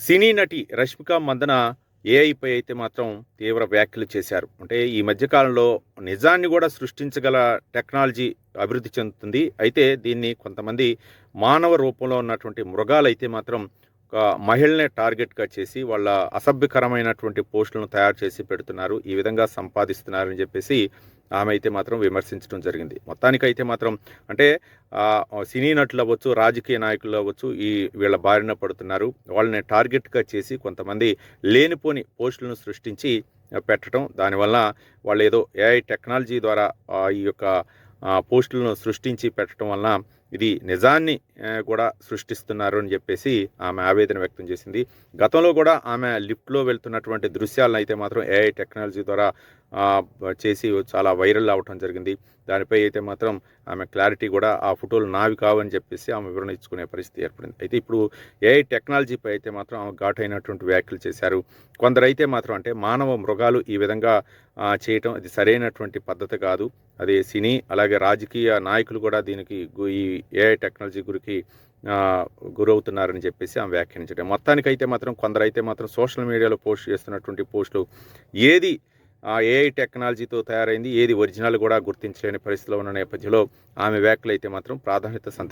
సినీ నటి రష్మిక మందన ఏఐపై అయితే మాత్రం తీవ్ర వ్యాఖ్యలు చేశారు. అంటే ఈ మధ్యకాలంలో నిజాన్ని కూడా సృష్టించగల టెక్నాలజీ అభివృద్ధి చెందుతుంది. అయితే దీన్ని కొంతమంది మానవ రూపంలో ఉన్నటువంటి మృగాలు అయితే మాత్రం ఒక మహిళనే టార్గెట్గా చేసి వాళ్ళ అసభ్యకరమైనటువంటి పోస్టులను తయారు చేసి పెడుతున్నారు. ఈ విధంగా సంపాదిస్తున్నారని చెప్పేసి ఆమె అయితే మాత్రం విమర్శించడం జరిగింది. మొత్తానికైతే మాత్రం అంటే సినీ నటులు అవ్వచ్చు రాజకీయ నాయకులు అవ్వచ్చు ఈ వీళ్ళ బారిన పడుతున్నారు. వాళ్ళని టార్గెట్గా చేసి కొంతమంది లేనిపోని పోస్టులను సృష్టించి పెట్టడం దానివల్ల వాళ్ళు ఏదో ఏఐ టెక్నాలజీ ద్వారా ఈ యొక్క పోస్టులను సృష్టించి పెట్టడం వలన ఇది నిజాన్ని కూడా సృష్టిస్తున్నారు అని చెప్పేసి ఆమె ఆవేదన వ్యక్తం చేసింది. గతంలో కూడా ఆమె లిఫ్ట్లో వెళ్తున్నటువంటి దృశ్యాలను అయితే మాత్రం ఏఐ టెక్నాలజీ ద్వారా చేసి చాలా వైరల్ అవటం జరిగింది. దానిపై అయితే మాత్రం ఆమె క్లారిటీ కూడా ఆ ఫోటోలు నావి కావని చెప్పేసి ఆమె వివరణ ఇచ్చుకునే పరిస్థితి ఏర్పడింది. అయితే ఇప్పుడు ఏఐ టెక్నాలజీపై అయితే మాత్రం ఆమె ఘాటైనటువంటి వ్యాఖ్యలు చేశారు. కొందరైతే మాత్రం అంటే మానవ మృగాలు ఈ విధంగా చేయటం అది సరైనటువంటి పద్ధతి కాదు. అది సినీ అలాగే రాజకీయ నాయకులు కూడా దీనికి గు- ఈ ఏఐ టెక్నాలజీ గురికి గురవుతున్నారని చెప్పేసి ఆమె వ్యాఖ్యానించడం. మొత్తానికైతే మాత్రం కొందరైతే మాత్రం సోషల్ మీడియాలో పోస్ట్ చేస్తున్నటువంటి పోస్టులు ఏది ఆ ఏఐ టెక్నాలజీతో తయారైంది ఏది ఒరిజినల్ కూడా గుర్తించలేని పరిస్థితిలో ఉన్న నేపథ్యంలో ఆమె వ్యాఖ్యలు అయితే మాత్రం ప్రాధాన్యత సంత